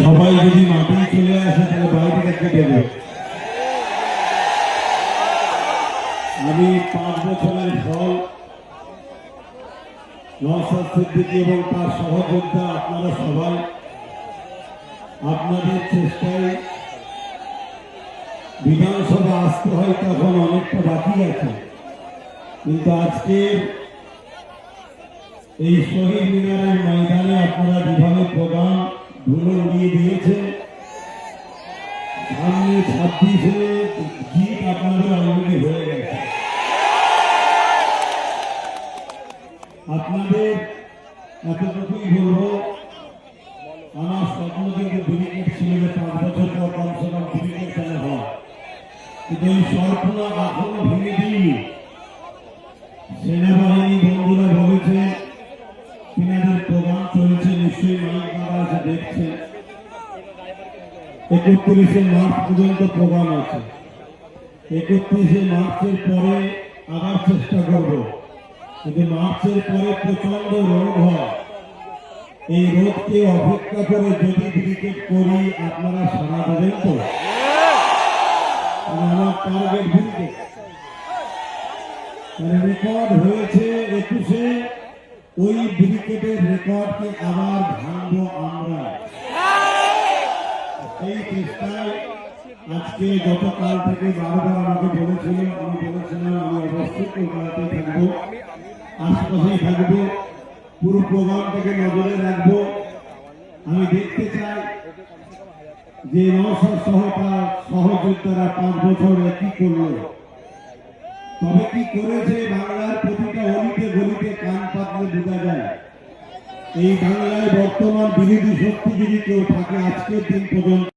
সবাই যদি মাঠে চলে আসে, তাহলে বাইরে কেটে দেবে। আমি পাঁচ বছরের ফল নওসাদ সিদ্দিকী এবং তার সহযোদ্ধা আপনারা সবাই, আপনাদের চেষ্টায় বিধানসভা আসতে হয় তখন অনেকটা বাকি আছে। কিন্তু আজকে এই শহীদ মিনারের ময়দানে আপনারা যেভাবে প্রোগ্রাম ধুলো উড়িয়ে দিয়েছেন সামনে ছাব্বিশে জিত আপনাদের অলরেডি হয়ে গেছে আপনাদের এতটুকুই বলব আমার স্বপ্ন কিন্তু ব্রিগেড ছিল যে পাঁচ বছর পর কমসে কম ব্রিগেড খেলা হয় কিন্তু এই স্বপ্ন এখনও ভেঙে দিইনি সেনাবাহিনী বন্ধুরা বলেছে তিনাদের প্রোগ্রাম একত্রিশে মার্চ পর্যন্ত প্রোগ্রাম আছে। একত্রিশে মার্চের পরে আবার চেষ্টা করব। কিন্তু মার্চের পরে প্রচণ্ড রোগ হয়। এই রোগকে অপেক্ষা করে যদি ক্রিকেট করি, আপনারা সারা দেবেন তো? মানে আমার টার্গেট মানে রেকর্ড হয়েছে একুশে ওই ব্রিকেটের রেকর্ডকে আবার ভাঙবো আমরা। সেই চেষ্টায় আজকে গতকাল থেকে বারবার আমাকে বলেছিল আমি বলেছিলাম, আমি অবশ্যই কলকাতাতে থাকব, আশপাশেই থাকব, পুরো প্রোগ্রামটাকে নজরে রাখব। আমি দেখতে চাই যে নৌসার সহ তার সহযোদ্ধারা পাঁচ বছর একই করল। তবে কি করেছে বাংলার প্রতিটা এই বাংলায় বর্তমান বিরোধী শক্তি যদি কেউ থাকে আজকের দিন পর্যন্ত।